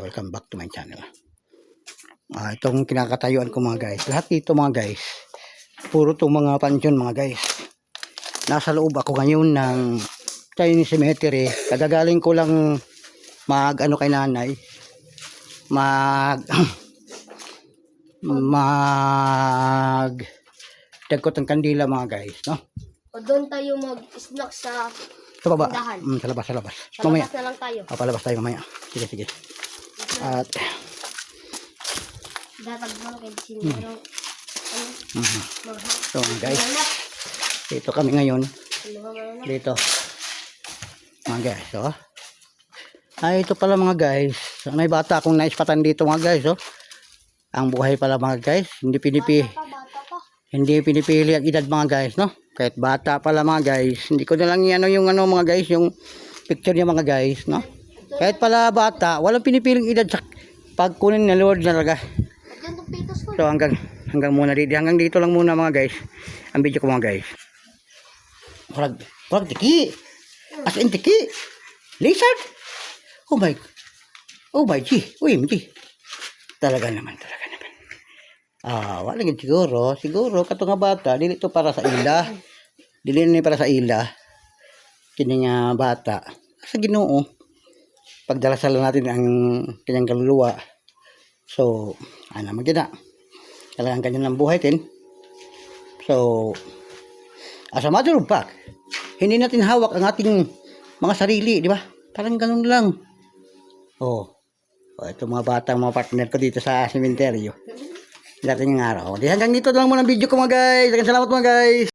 welcome back to my channel. Ah, itong kinakatayuan ko mga guys. Lahat dito mga guys. Puro itong mga pansyon mga guys. Nasa loob ako ngayon ng Chinese cemetery. Kagagaling ko lang mag ano kay nanay. Mag mag dagkot ng kandila mga guys. No? O doon tayo mag-snack sa Sa baba. Mm, sa labas, sa labas. sa Mamaya. labas na lang tayo. Papalabas tayo mamaya. Sige, sige. At, mhm. Mga so guys, dito kami ngayon. Dito. Mga guys, oh. Ay, ito pala mga guys. May bata akong naispatan dito mga guys, oh. Ang buhay pala mga guys. Hindi pinipi, Bata pa, bata pa. hindi pinipili ang edad mga guys, no? Kahit bata pala mga guys. Hindi ko na lang ano yung ano mga guys, yung picture niya mga guys, no? Kahit pala bata, walang pinipiling edad sa pagkunin na Lord na talaga. So hanggang hanggang muna dito, hanggang dito lang muna mga guys. Ang video ko mga guys. Kurag, kurag tiki. As in tiki. Lizard. Oh my. Oh my G. Uy, G. Talaga naman, talaga naman. Ah, wala gid siguro. Siguro kato nga bata, dili to para sa ila. Dili ni para sa ila. Kini nga bata. Sa Ginoo. Pagdarasal natin ang kanyang kaluluwa. So, ano magina. Talagang ganyan ang buhay din. So, as a matter of fact, hindi natin hawak ang ating mga sarili, di ba? Parang ganun lang. Oh. oh ito mga bata, mga partner ko dito sa sementeryo. Dating ng araw. Di hanggang dito lang muna ang video ko mga guys. Hanggang salamat mga guys.